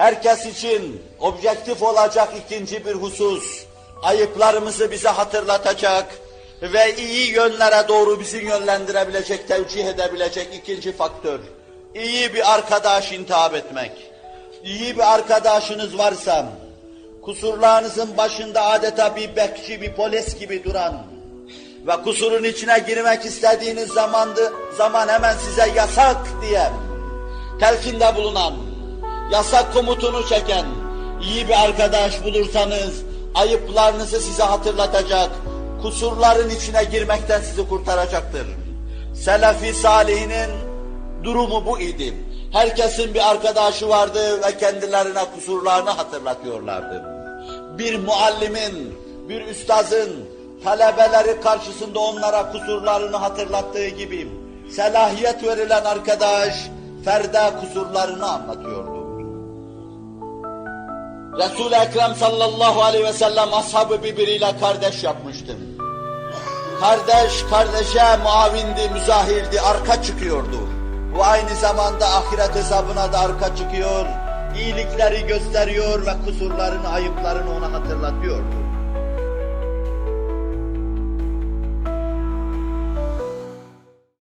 Herkes için objektif olacak ikinci bir husus, ayıplarımızı bize hatırlatacak ve iyi yönlere doğru bizi yönlendirebilecek, tevcih edebilecek ikinci faktör. İyi bir arkadaş intihap etmek. İyi bir arkadaşınız varsa, kusurlarınızın başında adeta bir bekçi, bir polis gibi duran ve kusurun içine girmek istediğiniz zamandı, zaman hemen size yasak diyen, telkinde bulunan, yasak komutunu çeken iyi bir arkadaş bulursanız ayıplarınızı size hatırlatacak, kusurların içine girmekten sizi kurtaracaktır. Selefi salihinin durumu bu idi. Herkesin bir arkadaşı vardı ve kendilerine kusurlarını hatırlatıyorlardı. Bir muallimin, bir üstazın talebeleri karşısında onlara kusurlarını hatırlattığı gibi selahiyet verilen arkadaş ferde kusurlarını anlatıyordu. Resul-i Ekrem sallallahu aleyhi ve sellem ashabı birbiriyle kardeş yapmıştı. Kardeş kardeşe muavindi, müzahirdi, arka çıkıyordu. Bu aynı zamanda ahiret hesabına da arka çıkıyor, iyilikleri gösteriyor ve kusurlarını, ayıplarını ona hatırlatıyordu.